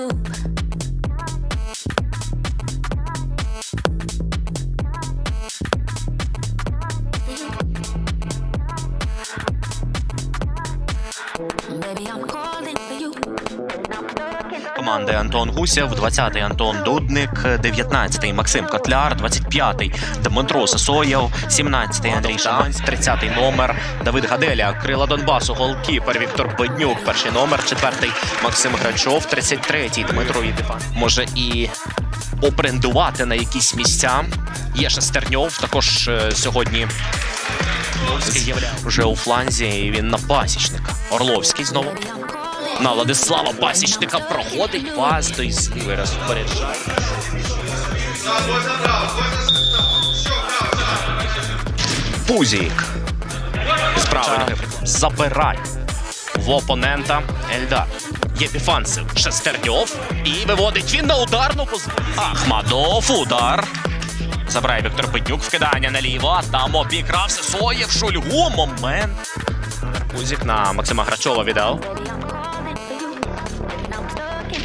you. Команди Антон Гусєв, 20-й Антон Дудник, 19-й Максим Котляр, 25-й Дмитро Сосоєв, 17-й Андрій Шаманськ, 30-й номер Давид Гаделя, Крила Донбасу, голкіпер Віктор Беднюк, перший номер, 4-й Максим Грачов, 33-й Дмитро Єпіфан. Може і опрендувати на якісь місця. Є Шестерньов, також е, сьогодні вже у фланзі, і він на пасічника. Орловський знову. На Владислава Пасічника проходить пас, той злівий розпоряджає. Пузік. З ноги в опонента Ельдар. Єпіфанцев Шестерньов і виводить він на ударну позицію. Ахмадов удар. Забирає Віктор Беднюк, вкидання наліво. Там обігрався Соєв Шульгу. Момент. Пузік на Максима Грачова віддав.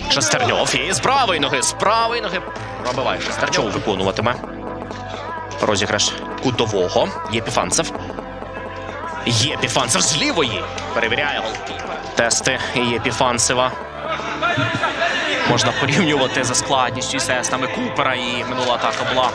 Шестерньов і з правої ноги, з правої ноги. Пробиває Шестерньов виконуватиме. Розіграш кутового. Єпіфанцев. Єпіфанцев з лівої. Перевіряє голкіпер. Тести Єпіфанцева. Можна порівнювати за складністю із тестами Купера і минула атака була.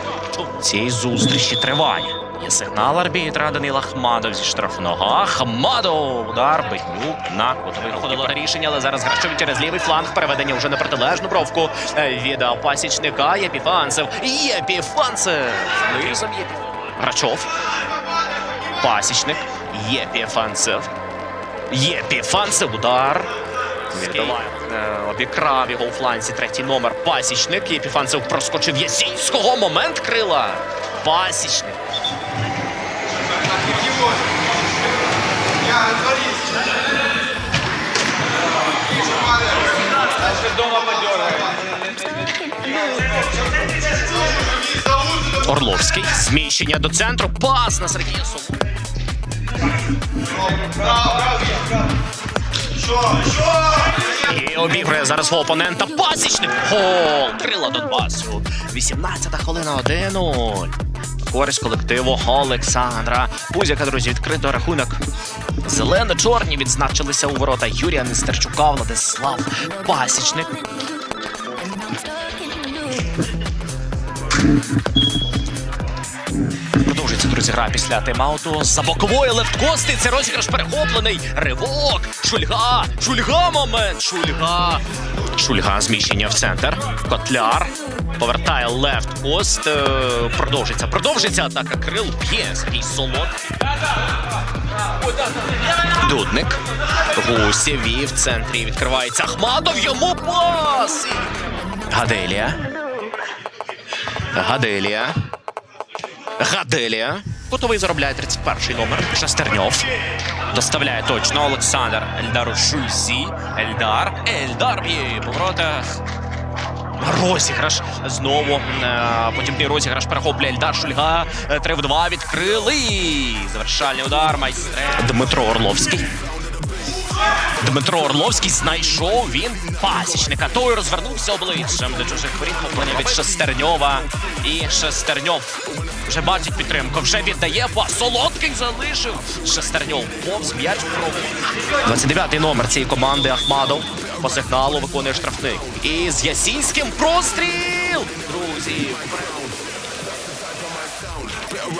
Цієї зустрічі триває. Є сигнал арбітра Данила Ахмадов зі штрафного. Ахмадов! Удар Беднюк на кутовий виходило рішення, але зараз Грачов через лівий фланг. Переведення вже на протилежну бровку. Е, Віддав пасічника Єпіфанцев. Єпіфанцев! Низом Єпіфанцев. Грачов. Пасічник. Єпіфанцев. Єпіфанцев. Удар. Е, Обікрав його у фланзі третій номер. Пасічник. Єпіфанцев проскочив Ясінського. Момент крила. Пасічник. Орловський. Зміщення до центру. Пас на Сергія Солу. І обігрує зараз свого опонента. Пасічник. Гол. Крила Донбасу. 18-та хвилина 1-0. Користь колективу Олександра. Пузяка, друзі, відкрито рахунок. Зелено-чорні відзначилися у ворота Юрія Нестерчука, Владислав Пасічник. Продовжується, друзі, гра після тайм-ауту. За бокової левткости. Це розіграш перехоплений. Ривок. Шульга. Шульга момент. Шульга. Шульга. Зміщення в центр. Котляр. Повертає лефт-кост. Е, Продовжиться. Продовжиться атака крил. Б'є Сергій Солод. Дудник. Гусєві в центрі відкривається Ахмадов. Йому пас. Гаделія. Гаделія. Гаделія. Готовий заробляє 31-й номер. Шестерньов. Доставляє точно Олександр Ельдару Шульзі. Ельдар. Ельдар б'є. Поворота. Розіграш знову. Е, Потім розіграш перехоплює Ельдар Шульга. 3 в 2 відкрили. Завершальний удар. Майстре. Дмитро Орловський. Дмитро Орловський знайшов він пасічника. Той розвернувся обличчям до чужих воріт. Поклонів від Шестерньова. І Шестерньов вже бачить підтримку. Вже віддає пас. Солодкий залишив. Шестерньов повз м'яч пробує. 29-й номер цієї команди Ахмадов. По сигналу виконує штрафник. І з Ясінським простріл. Друзі.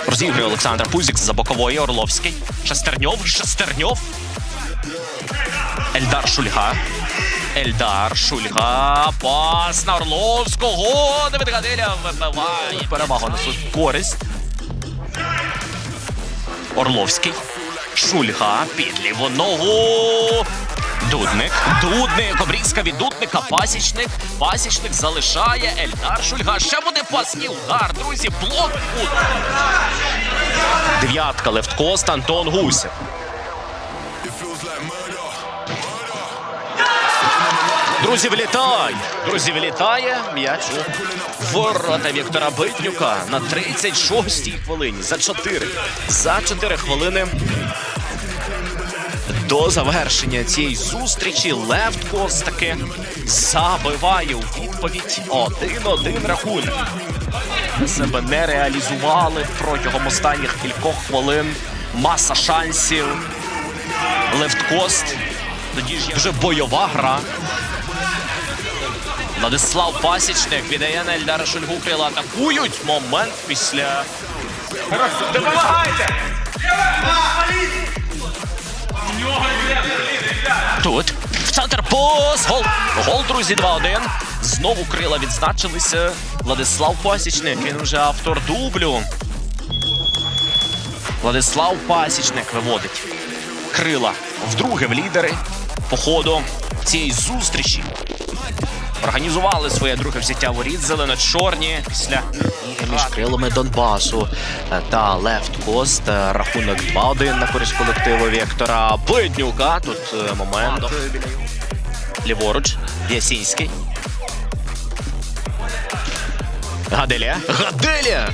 Розігрує Олександр Пузік за бокової Орловський. Шестерньов. Шестерньов. Ельдар Шульга. Ельдар Шульга. Пас на Орловського. Давид Гаделя вибиває. Перевагу свою користь. Орловський. Шульга під ногу. Дудник. Дудник. Обрізка від Дудника. Пасічник. Пасічник залишає. Ельдар Шульга. Ще буде пас і удар. Друзі, блок. Дев'ятка левткост Антон Гусєв. Друзі, влітає! Друзі, влітає м'яч у ворота Віктора Битнюка на 36-й хвилині. За 4. За 4 хвилини До завершення цієї зустрічі Левткос таки забиває у відповідь 1-1 рахунок. Себе не реалізували протягом останніх кількох хвилин. Маса шансів. Левткост. Тоді ж вже бойова гра. Владислав Пасічник віддає на Ельдара Шульгу. Атакують. Момент після. Допомагайте! Тут. В центр пос. Гол. Гол, друзі, 2-1. Знову крила відзначилися. Владислав Пасічник. Він вже автор дублю. Владислав Пасічник виводить крила вдруге в лідери по ходу цієї зустрічі. Організували своє друге взяття воріт зелено-чорні після ігри між крилами Донбасу та Лефт Кост. Рахунок 2-1 на користь колективу Віктора Биднюка. Тут е, момент ліворуч. Ясінський. Гаделя. Гаделя!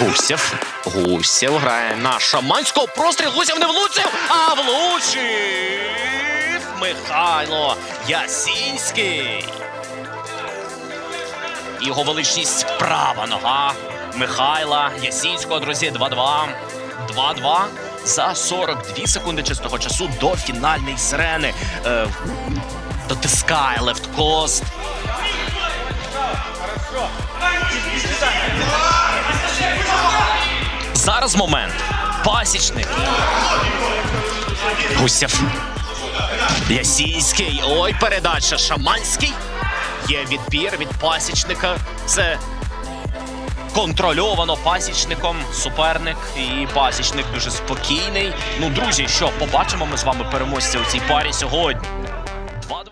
Гусєв. Гусєв грає на шаманського простріл. Гусєв не влучив, а влучив Михайло Ясінський. Його величність права нога Михайла Ясінського, друзі, 2-2. 2-2 за 42 секунди чистого часу до фінальної сирени. Е, дотискає лефткост. Зараз момент. Пасічник. Гусєв. Ясійський. Ой, передача. Шаманський. Є відбір від пасічника. Це контрольовано пасічником суперник. І пасічник дуже спокійний. Ну, друзі, що побачимо ми з вами переможця у цій парі сьогодні.